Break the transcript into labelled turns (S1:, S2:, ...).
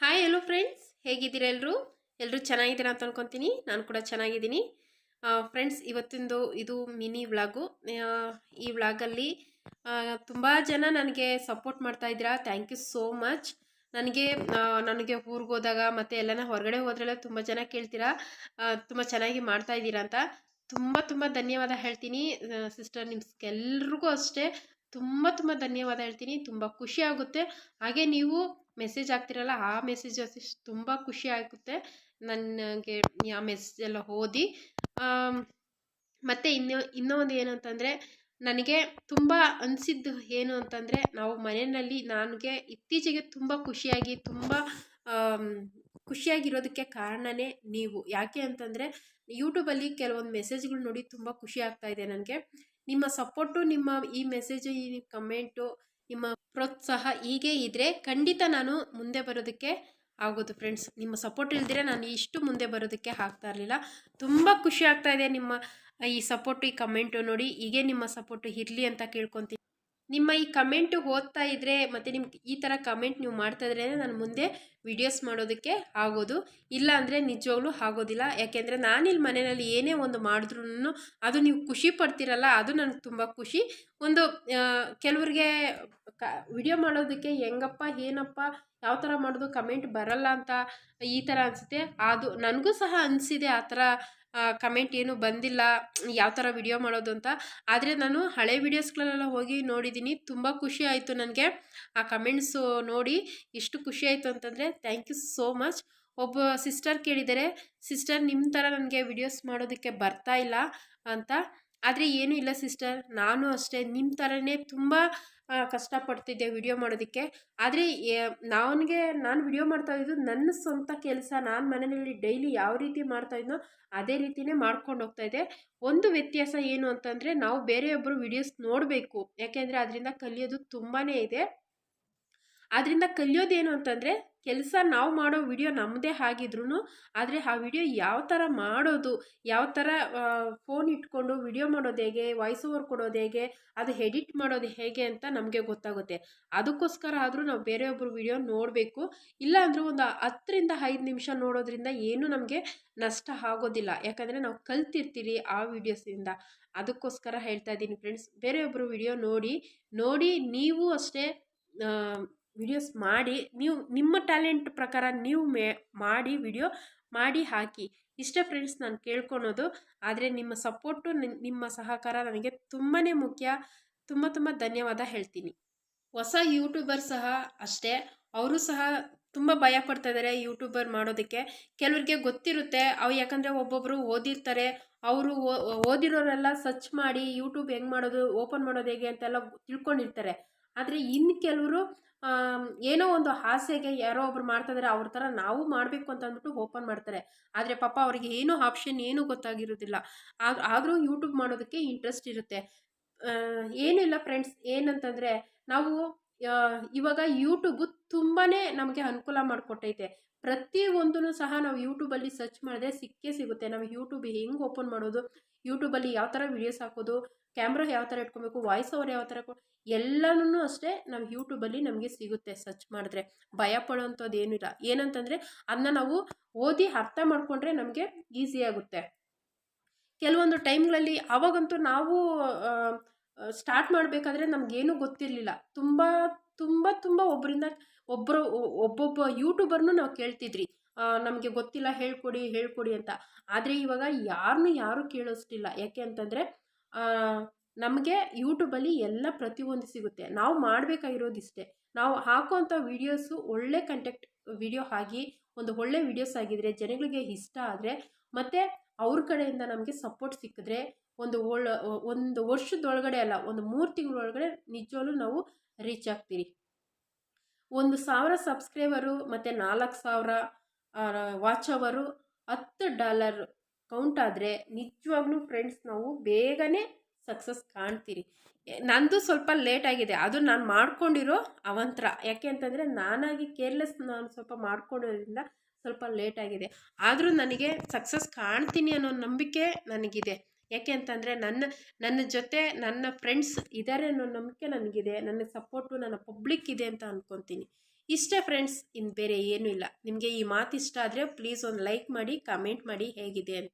S1: Hi hello friends ಹೇಗಿದ್ದೀರ ಎಲ್ಲರೂ ಎಲ್ಲರೂ ಚೆನ್ನಾಗಿದ್ದೀರಾ ಅಂತ ಅನ್ಕೊತೀನಿ. ನಾನು ಕೂಡ ಚೆನ್ನಾಗಿದ್ದೀನಿ. ಫ್ರೆಂಡ್ಸ್ ಇವತ್ತಿಂದು ಇದು ಮಿನಿ ವ್ಲಾಗು. ಈ ವ್ಲಾಗಲ್ಲಿ ತುಂಬ ಜನ ನನಗೆ ಸಪೋರ್ಟ್ ಮಾಡ್ತಾ ಇದ್ದೀರಾ. ಥ್ಯಾಂಕ್ ಯು ಸೋ ಮಚ್ ನನಗೆ ನನಗೆ ಊರಿಗೆ ಹೋದಾಗ ಮತ್ತು ಎಲ್ಲನ ಹೊರಗಡೆ ಹೋದ್ರೆಲ್ಲ ತುಂಬ ಜನ ಕೇಳ್ತೀರಾ. ತುಂಬ ಚೆನ್ನಾಗಿ ಮಾಡ್ತಾ ಇದ್ದೀರಾ ಅಂತ. ತುಂಬ ತುಂಬ ಧನ್ಯವಾದ ಹೇಳ್ತೀನಿ. ಸಿಸ್ಟರ್ ನಿಮ್ಸ್ಗೆಲ್ರಿಗೂ ಅಷ್ಟೇ. ತುಂಬ ತುಂಬ ಧನ್ಯವಾದ ಹೇಳ್ತೀನಿ. ತುಂಬ ಖುಷಿ ಆಗುತ್ತೆ. ಹಾಗೆ ನೀವು ಮೆಸೇಜ್ ಆಗ್ತಿರಲ್ಲ ಆ ಮೆಸೇಜ್ ತುಂಬ ಖುಷಿ ಆಗುತ್ತೆ. ನನಗೆ ಆ ಮೆಸೇಜ್ ಎಲ್ಲ ಓದಿ ಮತ್ತು ಇನ್ನು ಇನ್ನೂ ಒಂದು ಏನು ಅಂತಂದರೆ ನನಗೆ ತುಂಬ ಅನಿಸಿದ್ದು ಏನು ಅಂತಂದರೆ, ನಾವು ಮನೆಯಲ್ಲಿ ನನಗೆ ಇತ್ತೀಚೆಗೆ ತುಂಬ ಖುಷಿಯಾಗಿ, ತುಂಬ ಖುಷಿಯಾಗಿರೋದಕ್ಕೆ ಕಾರಣನೇ ನೀವು. ಯಾಕೆ ಅಂತಂದರೆ ಯೂಟ್ಯೂಬಲ್ಲಿ ಕೆಲವೊಂದು ಮೆಸೇಜ್ಗಳು ನೋಡಿ ತುಂಬ ಖುಷಿ ಆಗ್ತಾ ಇದೆ ನನಗೆ. ನಿಮ್ಮ ಸಪೋರ್ಟು, ನಿಮ್ಮ ಈ ಮೆಸೇಜು, ಈ ಕಮೆಂಟು ನಿಮ್ಮ ಪ್ರೋತ್ಸಾಹ ಹೀಗೆ ಇದ್ದರೆ ಖಂಡಿತ ನಾನು ಮುಂದೆ ಬರೋದಕ್ಕೆ ಆಗೋದು ಫ್ರೆಂಡ್ಸ್ ನಿಮ್ಮ ಸಪೋರ್ಟ್ ಇಲ್ದಿರೆ ನಾನು ಇಷ್ಟು ಮುಂದೆ ಬರೋದಕ್ಕೆ ಆಗ್ತಾ ಇರಲಿಲ್ಲ. ತುಂಬ ಖುಷಿ ಆಗ್ತಾ ಇದೆ ನಿಮ್ಮ ಈ ಸಪೋರ್ಟ್ ಈ ಕಮೆಂಟು ನೋಡಿ. ಹೀಗೆ ನಿಮ್ಮ ಸಪೋರ್ಟು ಇರಲಿ ಅಂತ ಕೇಳ್ಕೊತೀನಿ. ನಿಮ್ಮ ಈ ಕಮೆಂಟು ಓದ್ತಾ ಇದ್ದರೆ ಮತ್ತು ನಿಮ್ಗೆ ಈ ಥರ ಕಮೆಂಟ್ ನೀವು ಮಾಡ್ತಾ ಇದ್ರೆ ನಾನು ಮುಂದೆ ವಿಡಿಯೋಸ್ ಮಾಡೋದಕ್ಕೆ ಆಗೋದು. ಇಲ್ಲ ಅಂದರೆ ನಿಜವಾಗ್ಲೂ ಆಗೋದಿಲ್ಲ. ಯಾಕೆಂದರೆ ನಾನಿಲ್ಲಿ ಮನೆಯಲ್ಲಿ ಏನೇ ಒಂದು ಮಾಡಿದ್ರೂ ಅದು ನೀವು ಖುಷಿ ಪಡ್ತೀರಲ್ಲ, ಅದು ನನಗೆ ತುಂಬ ಖುಷಿ. ಒಂದು ಕೆಲವ್ರಿಗೆ ಕ ವಿಡಿಯೋ ಮಾಡೋದಕ್ಕೆ ಹೆಂಗಪ್ಪ, ಏನಪ್ಪ, ಯಾವ ಥರ ಮಾಡೋದು ಕಮೆಂಟ್ ಬರಲ್ಲ ಅಂತ ಈ ಥರ ಅನಿಸುತ್ತೆ. ಅದು, ನನಗೂ ಸಹ ಅನಿಸಿದೆ ಆ ಥರ ಕಮೆಂಟ್ ಏನು ಬಂದಿಲ್ಲ, ಯಾವ ಥರ ವಿಡಿಯೋ ಮಾಡೋದು ಅಂತ. ಆದರೆ ನಾನು ಹಳೆ ವೀಡಿಯೋಸ್ಗಳೆಲ್ಲ ಹೋಗಿ ನೋಡಿದ್ದೀನಿ ತುಂಬ ಖುಷಿ ಆಯಿತು ನನಗೆ. ಆ ಕಮೆಂಟ್ಸು ನೋಡಿ ಎಷ್ಟು ಖುಷಿ ಆಯಿತು ಅಂತಂದರೆ ಥ್ಯಾಂಕ್ ಯು ಸೋ ಮಚ್ ಒಬ್ಬ ಸಿಸ್ಟರ್ ಕೇಳಿದರೆ ಸಿಸ್ಟರ್ ನಿಮ್ಮ ಥರ ನನಗೆ ವಿಡಿಯೋಸ್ ಮಾಡೋದಕ್ಕೆ ಬರ್ತಾ ಇಲ್ಲ ಅಂತ. ಆದರೆ ಏನೂ ಇಲ್ಲ ಸಿಸ್ಟರ್. ನಾನು ಅಷ್ಟೇ. ನಿಮ್ಮ ಥರನೇ ತುಂಬ ಕಷ್ಟಪಡ್ತಿದ್ದೆ ವಿಡಿಯೋ ಮಾಡೋದಕ್ಕೆ. ಆದರೆ ನನಗೆ, ನಾನು ವಿಡಿಯೋ ಮಾಡ್ತಾ ಇದ್ದು ನನ್ನ ಸ್ವಂತ ಕೆಲಸ, ನಾನು ಮನೆಯಲ್ಲಿ ಡೈಲಿ ಯಾವ ರೀತಿ ಮಾಡ್ತಾಯಿದ್ನೋ ಅದೇ ರೀತಿಯೇ ಮಾಡ್ಕೊಂಡು ಹೋಗ್ತಾ ಇದ್ದೆ. ಒಂದು ವ್ಯತ್ಯಾಸ ಏನು ಅಂತಂದರೆ, ನಾವು ಬೇರೆಯೊಬ್ಬರು ವಿಡಿಯೋಸ್ ನೋಡಬೇಕು. ಯಾಕೆಂದರೆ, ಅದರಿಂದ ಕಲಿಯೋದು ತುಂಬಾ ಇದೆ. ಅದರಿಂದ ಕಲಿಯೋದೇನು ಅಂತಂದರೆ ಕೆಲಸ ನಾವು ಮಾಡೋ ವಿಡಿಯೋ ನಮ್ಮದೇ ಆಗಿದ್ರು ಆದರೆ ಆ ವಿಡಿಯೋ ಯಾವ ಥರ ಮಾಡೋದು, ಯಾವ ಥರ ಫೋನ್ ಇಟ್ಕೊಂಡು ವಿಡಿಯೋ ಮಾಡೋದು ಹೇಗೆ ವಾಯ್ಸ್ ಓವರ್ ಕೊಡೋದು ಹೇಗೆ, ಅದು ಎಡಿಟ್ ಮಾಡೋದು ಹೇಗೆ ಅಂತ ನಮಗೆ ಗೊತ್ತಾಗುತ್ತೆ. ಅದಕ್ಕೋಸ್ಕರ ಆದರೂ ನಾವು ಬೇರೆಯೊಬ್ಬರು ವಿಡಿಯೋ ನೋಡಬೇಕು. ಇಲ್ಲ ಒಂದು ಹತ್ತರಿಂದ ಐದು ನಿಮಿಷ ನೋಡೋದ್ರಿಂದ ಏನು ನಮಗೆ ನಷ್ಟ ಆಗೋದಿಲ್ಲ. ಯಾಕಂದರೆ ನಾವು ಕಲ್ತಿರ್ತೀವಿ ಆ ವಿಡಿಯೋಸಿಂದ ಅದಕ್ಕೋಸ್ಕರ ಹೇಳ್ತಾ ಇದ್ದೀನಿ ಫ್ರೆಂಡ್ಸ್ ಬೇರೆಯೊಬ್ಬರು ವಿಡಿಯೋ ನೋಡಿ ನೋಡಿ ನೀವು ಅಷ್ಟೇ ವಿಡಿಯೋಸ್ ಮಾಡಿ, ನೀವು ನಿಮ್ಮ ಟ್ಯಾಲೆಂಟ್ ಪ್ರಕಾರ ನೀವು ಮೇ, ಮಾಡಿ ವಿಡಿಯೋ ಮಾಡಿ ಹಾಕಿ. ಇಷ್ಟೇ ಫ್ರೆಂಡ್ಸ್ ನಾನು ಕೇಳ್ಕೊಳೋದು. ಆದರೆ ನಿಮ್ಮ ಸಪೋರ್ಟು ನಿಮ್ಮ ಸಹಕಾರ ನನಗೆ ತುಂಬಾ ಮುಖ್ಯ. ತುಂಬ ತುಂಬ ಧನ್ಯವಾದ ಹೇಳ್ತೀನಿ. ಹೊಸ ಯೂಟ್ಯೂಬರ್ ಸಹ ಅಷ್ಟೇ. ಅವರು ಸಹ ತುಂಬ ಭಯ ಪಡ್ತಾ ಇದ್ದಾರೆ ಯೂಟ್ಯೂಬರ್ ಮಾಡೋದಕ್ಕೆ. ಕೆಲವರಿಗೆ ಗೊತ್ತಿರುತ್ತೆ, ಅವು ಯಾಕಂದರೆ ಒಬ್ಬೊಬ್ಬರು ಓದಿರ್ತಾರೆ. ಅವರು ಓದಿರೋರೆಲ್ಲ ಸರ್ಚ್ ಮಾಡಿ ಯೂಟ್ಯೂಬ್ ಹೆಂಗೆ ಮಾಡೋದು ಓಪನ್ ಮಾಡೋದು ಹೇಗೆ ಅಂತೆಲ್ಲ ತಿಳ್ಕೊಂಡಿರ್ತಾರೆ. ಆದರೆ ಇನ್ನು ಕೆಲವರು ಏನೋ ಒಂದು ಆಸೆಗೆ ಯಾರೋ ಒಬ್ರು ಮಾಡ್ತಾ ಇದ್ದಾರೆ ಅವ್ರ ಥರ ನಾವು ಮಾಡಬೇಕು ಅಂತ ಅಂದ್ಬಿಟ್ಟು ಓಪನ್ ಮಾಡ್ತಾರೆ. ಆದರೆ ಪಾಪ ಅವರಿಗೆ ಏನೂ ಆಪ್ಷನ್ ಏನೂ ಗೊತ್ತಾಗಿರೋದಿಲ್ಲ. ಆಗ, ಆದರೂ ಯೂಟ್ಯೂಬ್ ಮಾಡೋದಕ್ಕೆ ಇಂಟ್ರೆಸ್ಟ್ ಇರುತ್ತೆ. ಏನಿಲ್ಲ ಫ್ರೆಂಡ್ಸ್ ಏನಂತಂದರೆ ನಾವು ಇವಾಗ ಯೂಟ್ಯೂಬು ತುಂಬಾ ನಮಗೆ ಅನುಕೂಲ ಮಾಡಿಕೊಟ್ಟೈತೆ. ಪ್ರತಿಯೊಂದೂ ಸಹ ನಾವು ಯೂಟ್ಯೂಬಲ್ಲಿ ಸರ್ಚ್ ಮಾಡಿದ್ರೆ ಸಿಕ್ಕೇ ಸಿಗುತ್ತೆ. ನಾವು ಯೂಟ್ಯೂಬ್ ಹೆಂಗೆ ಓಪನ್ ಮಾಡೋದು? ಯೂಟ್ಯೂಬಲ್ಲಿ ಯಾವ ಥರ ವೀಡಿಯೋಸ್ ಹಾಕೋದು? ಕ್ಯಾಮ್ರಾ ಯಾವ ಥರ ಇಟ್ಕೊಬೇಕು, ವಾಯ್ಸ್ ಓವರ್ ಯಾವ ಥರ ಎಲ್ಲನೂ ಅಷ್ಟೇ ನಾವು ಯೂಟ್ಯೂಬಲ್ಲಿ ನಮಗೆ ಸಿಗುತ್ತೆ ಸರ್ಚ್ ಮಾಡಿದ್ರೆ. ಭಯ ಪಡೋವಂಥದ್ದು ಏನಿಲ್ಲ ಏನಂತಂದರೆ ಅದನ್ನ ನಾವು ಓದಿ ಅರ್ಥ ಮಾಡಿಕೊಂಡ್ರೆ ನಮಗೆ ಈಸಿ ಆಗುತ್ತೆ. ಕೆಲವೊಂದು ಟೈಮ್ಗಳಲ್ಲಿ ಆವಾಗಂತೂ ನಾವು ಸ್ಟಾರ್ಟ್ ಮಾಡಬೇಕಾದ್ರೆ ನಮಗೇನೂ ಗೊತ್ತಿರಲಿಲ್ಲ. ತುಂಬ ತುಂಬ ತುಂಬ ಒಬ್ಬರಿಂದ ಒಬ್ಬರು ಒಬ್ಬೊಬ್ಬ ಯೂಟ್ಯೂಬರ್ನು ನಾವು ಕೇಳ್ತಿದ್ರಿ. ನಮಗೆ ಗೊತ್ತಿಲ್ಲ ಹೇಳ್ಕೊಡಿ ಹೇಳ್ಕೊಡಿ ಅಂತ. ಆದರೆ ಇವಾಗ ಯಾರನ್ನೂ ಯಾರೂ ಕೇಳಿಸ್ತಿಲ್ಲ ಯಾಕೆ ಅಂತಂದರೆ ನಮಗೆ ಯೂಟ್ಯೂಬಲ್ಲಿ ಎಲ್ಲ ಪ್ರತಿಯೊಂದು ಸಿಗುತ್ತೆ. ನಾವು ಮಾಡಬೇಕಾಗಿರೋದಿಷ್ಟೇ. ನಾವು ಹಾಕೋಂಥ ವೀಡಿಯೋಸು ಒಳ್ಳೆ ಕಂಟೆಕ್ಟ್ ವಿಡಿಯೋ ಆಗಿ, ಒಂದು ಒಳ್ಳೆ ವೀಡಿಯೋಸ್ ಆಗಿದ್ರೆ, ಜನಗಳಿಗೆ ಇಷ್ಟ ಆದರೆ, ಮತ್ತು ಅವ್ರ ಕಡೆಯಿಂದ ನಮಗೆ ಸಪೋರ್ಟ್ ಸಿಕ್ಕಿದ್ರೆ, ಒಂದು ಒಳ್ಳೆ ಒಂದು ವರ್ಷದೊಳಗಡೆ ಅಲ್ಲ, ಒಂದು ಮೂರು ತಿಂಗಳೊಳಗಡೆ ನಿಜವಾಗ್ಲೂ ನಾವು ರೀಚ್ ಆಗ್ತೀರಿ. ಒಂದು ಸಾವಿರ ಸಬ್ಸ್ಕ್ರೈಬರು ಮತ್ತು ನಾಲ್ಕು ಸಾವಿರ ವಾಚ್ ಅವರು ಹತ್ತು ಡಾಲರ್ ಕೌಂಟ್ ಆದರೆ ನಿಜವಾಗ್ಲೂ ಫ್ರೆಂಡ್ಸ್ ನಾವು ಬೇಗನೆ ಸಕ್ಸಸ್ ಕಾಣ್ತೀರಿ. ನಂದು ಸ್ವಲ್ಪ ಲೇಟ್ ಆಗಿದೆ. ಅದು ನಾನು ಮಾಡ್ಕೊಂಡಿರೋ ಅವಂತರ. ಯಾಕೆ ಅಂತಂದರೆ ನಾನಾಗಿ ಕೇರ್ಲೆಸ್ ನಾನು ಸ್ವಲ್ಪ ಮಾಡ್ಕೊಂಡಿರೋದ್ರಿಂದ ಸ್ವಲ್ಪ ಲೇಟ್ ಆಗಿದೆ. ಆದರೂ ನನಗೆ ಸಕ್ಸಸ್ ಕಾಣ್ತೀನಿ ಅನ್ನೋ ನಂಬಿಕೆ ನನಗಿದೆ. ಯಾಕೆ ಅಂತಂದರೆ ನನ್ನ ನನ್ನ ಜೊತೆ ನನ್ನ ಫ್ರೆಂಡ್ಸ್ ಇದ್ದಾರೆ ಅನ್ನೋ ನಂಬಿಕೆ ನನಗಿದೆ. ನನ್ನ ಸಪೋರ್ಟು ನನ್ನ ಪಬ್ಲಿಕ್ ಇದೆ ಅಂತ ಅಂದ್ಕೊತೀನಿ ಇಷ್ಟೇ ಫ್ರೆಂಡ್ಸ್ ಇನ್ನು ಬೇರೆ ಏನೂ ಇಲ್ಲ. ನಿಮಗೆ ಈ ಮಾತು ಇಷ್ಟ ಆದರೆ ಪ್ಲೀಸ್ ಒಂದು ಲೈಕ್ ಮಾಡಿ ಕಮೆಂಟ್ ಮಾಡಿ ಹೇಗಿದೆ ಅಂತ.